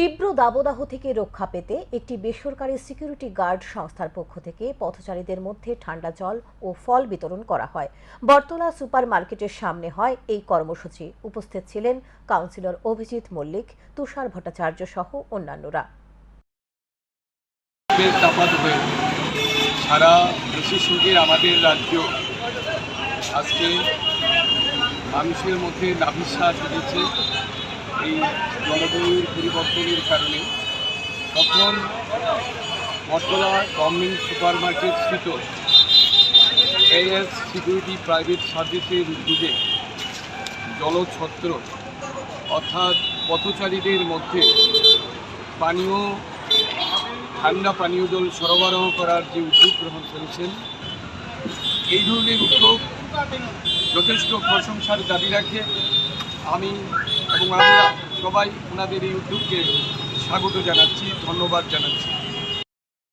তীব্র দাবদাহ থেকে রক্ষা পেতে একটি বেসরকারি সিকিউরিটি গার্ড সংস্থার পক্ষ থেকে পথচারীদের মধ্যে ঠান্ডা জল ও ফল বিতরণ করা হয়। বটতলা সুপার মার্কেটের সামনে হয় এই কর্মসূচি। উপস্থিত ছিলেন কাউন্সিলর অভিজিৎ মল্লিক, তুষার ভট্টাচার্য সহ অন্যান্যরা। আমাদের রাজ্য। আজকে মানুষের মধ্যে নাভিশ্বাস এসেছে এই জলবায়ুর পরিবর্তনের কারণে তখন বটতলা গভর্নমেন্ট সুপার মার্কেট স্থিত এএস সিকিউরিটি প্রাইভেট সার্ভিসের উদ্যোগে জলছত্র অর্থাৎ পথচারীদের মধ্যে পানীয়, ঠান্ডা পানীয় জল সরবরাহ করার যে উদ্যোগ গ্রহণ করেছেন, এই ধরনের উদ্যোগ যথেষ্ট প্রশংসার দাবি রাখে। আমি এবং আমরা সবাই ওনাদের এই উদ্যোগকে স্বাগত জানাচ্ছি ধন্যবাদ জানাচ্ছি।